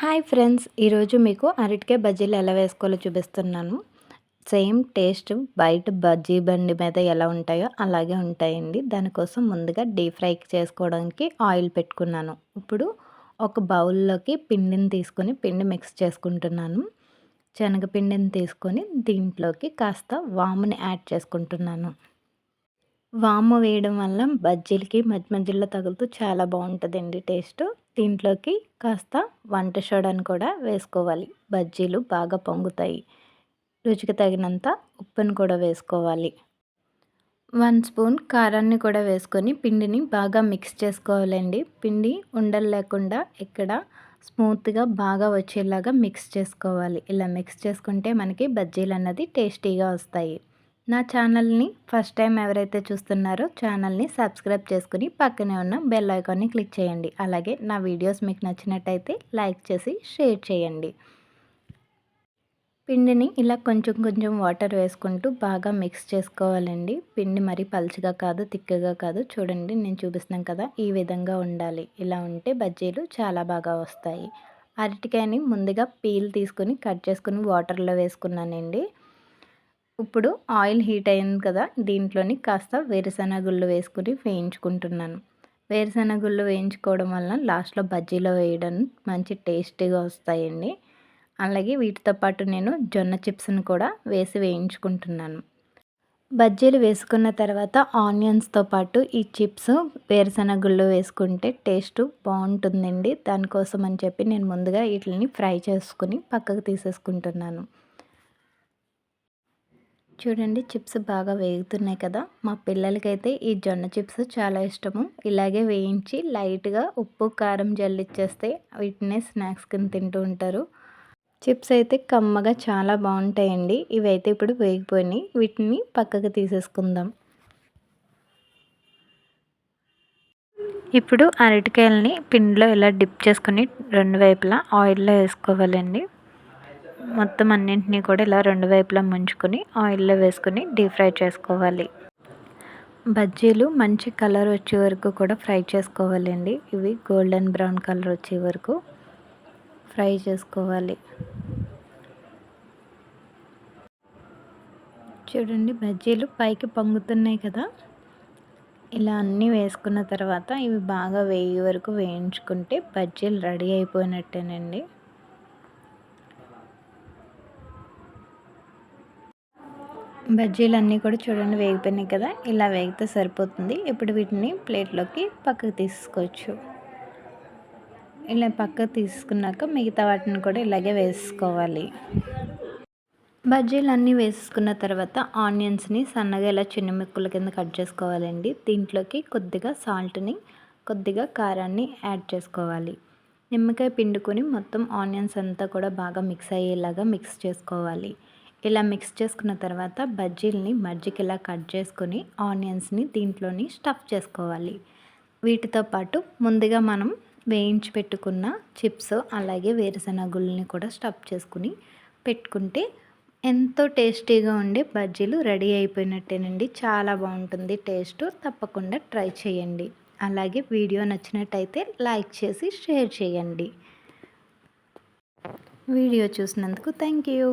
Hi friends ఈరోజు మీకు అరటికాయ బజ్జీలు ఎలా వేసుకోవాలో చూపిస్తున్నాను. సేమ్ టేస్ట్ బయట బజ్జీ బండి మీద ఎలా ఉంటాయో అలాగే ఉంటాయండి. దానికోసం ముందుగా డీప్ ఫ్రై చేసుకోవడానికి ఆయిల్ పెట్టుకున్నాను. ఇప్పుడు ఒక బౌల్లోకి పిండిని తీసుకొని పిండి మిక్స్ చేసుకుంటున్నాను. శనగపిండిని తీసుకొని దీంట్లోకి కాస్త వాముని యాడ్ చేసుకుంటున్నాను. వాము వేయడం వల్ల బజ్జీలకి మధ్య మధ్యలో తగులుతూ చాలా బాగుంటుందండి టేస్ట్. దీంట్లోకి కాస్త వంట సోడాని కూడా వేసుకోవాలి. బజ్జీలు బాగా పొంగుతాయి. రుచికి తగినంత ఉప్పును కూడా వేసుకోవాలి. వన్ స్పూన్ కారాన్ని కూడా వేసుకొని పిండిని బాగా మిక్స్ చేసుకోవాలండి. పిండి ఉండలు లేకుండా ఇక్కడ స్మూత్గా బాగా వచ్చేలాగా మిక్స్ చేసుకోవాలి. ఇలా మిక్స్ చేసుకుంటే మనకి బజ్జీలు అన్నది టేస్టీగా వస్తాయి. నా ఛానల్ని ఫస్ట్ టైం ఎవరైతే చూస్తున్నారో ఛానల్ని సబ్స్క్రైబ్ చేసుకుని పక్కనే ఉన్న బెల్ ఐకాన్ని క్లిక్ చేయండి. అలాగే నా వీడియోస్ మీకు నచ్చినట్టయితే లైక్ చేసి షేర్ చేయండి. పిండిని ఇలా కొంచెం కొంచెం వాటర్ వేసుకుంటూ బాగా మిక్స్ చేసుకోవాలండి. పిండి మరి పలుచగా కాదు తిక్కగా కాదు. చూడండి నేను చూపిస్తున్నాను కదా ఈ విధంగా ఉండాలి. ఇలా ఉంటే బజ్జీలు చాలా బాగా వస్తాయి. అరటికాయని ముందుగా పీల్ తీసుకుని కట్ చేసుకుని వాటర్లో వేసుకున్నానండి. ఇప్పుడు ఆయిల్ హీట్ అయింది కదా దీంట్లోని కాస్త వేరుశనగుళ్ళు వేసుకుని వేయించుకుంటున్నాను. వేరుశనగుళ్ళు వేయించుకోవడం వల్ల లాస్ట్లో బజ్జీలో వేయడం మంచి టేస్టీగా వస్తాయండి. అలాగే వీటితో పాటు నేను జొన్న చిప్స్ని కూడా వేసి వేయించుకుంటున్నాను. బజ్జీలు వేసుకున్న తర్వాత ఆనియన్స్తో పాటు ఈ చిప్స్ వేరుశనగుళ్ళు వేసుకుంటే టేస్ట్ బాగుంటుందండి. దానికోసం అని చెప్పి నేను ముందుగా వీటిని ఫ్రై చేసుకుని పక్కకు తీసేసుకుంటున్నాను. చూడండి చిప్స్ బాగా వేగుతున్నాయి కదా. మా పిల్లలకైతే ఈ జొన్న చిప్స్ చాలా ఇష్టము. ఇలాగే వేయించి లైట్గా ఉప్పు కారం జల్లిచ్చేస్తే వీటినే స్నాక్స్ కింద తింటూ ఉంటారు. చిప్స్ అయితే కమ్మగా చాలా బాగుంటాయండి. ఇవైతే ఇప్పుడు వేగిపోయినాయి. వీటిని పక్కకు తీసేసుకుందాం. ఇప్పుడు అరటికాయలని పిండిలో ఇలా డిప్ చేసుకుని రెండు వైపులా ఆయిల్లో వేసుకోవాలండి. మొత్తం అన్నింటినీ కూడా ఇలా రెండు వైపులా ముంచుకొని ఆయిల్లో వేసుకొని డీప్ ఫ్రై చేసుకోవాలి. బజ్జీలు మంచి కలర్ వచ్చే వరకు కూడా ఫ్రై చేసుకోవాలండి. ఇవి గోల్డెన్ బ్రౌన్ కలర్ వచ్చే వరకు ఫ్రై చేసుకోవాలి. చూడండి బజ్జీలు పైకి పొంగుతున్నాయి కదా. ఇలా అన్నీ వేసుకున్న తర్వాత ఇవి బాగా వేయి వరకు వేయించుకుంటే బజ్జీలు రెడీ అయిపోయినట్టేనండి. బజ్జీలు అన్నీ కూడా చూడండి వేగిపోయినాయి కదా. ఇలా వేగితే సరిపోతుంది. ఇప్పుడు వీటిని ప్లేట్లోకి పక్కకు తీసుకోవచ్చు. ఇలా పక్కకు తీసుకున్నాక మిగతా వాటిని కూడా ఇలాగే వేసుకోవాలి. బజ్జీలు అన్నీ వేసుకున్న తర్వాత ఆనియన్స్ని సన్నగా ఇలా చిన్న ముక్కల కింద కట్ చేసుకోవాలండి. దీంట్లోకి కొద్దిగా సాల్ట్ని కొద్దిగా కారాన్ని యాడ్ చేసుకోవాలి. నిమ్మకాయ పిండుకొని మొత్తం ఆనియన్స్ అంతా కూడా బాగా మిక్స్ అయ్యేలాగా మిక్స్ చేసుకోవాలి. ఇలా మిక్స్ చేసుకున్న తర్వాత బజ్జీల్ని మజ్జికి ఇలా కట్ చేసుకొని ఆనియన్స్ని దీంట్లోని స్టఫ్ చేసుకోవాలి. వీటితో పాటు ముందుగా మనం వేయించి పెట్టుకున్న చిప్స్ అలాగే వేరుశనగుల్ని కూడా స్టఫ్ చేసుకుని పెట్టుకుంటే ఎంతో టేస్టీగా ఉండే బజ్జీలు రెడీ అయిపోయినట్టేనండి. చాలా బాగుంటుంది టేస్ట్. తప్పకుండా ట్రై చేయండి. అలాగే వీడియో నచ్చినట్టయితే లైక్ చేసి షేర్ చేయండి. వీడియో చూసినందుకు థ్యాంక్ యూ.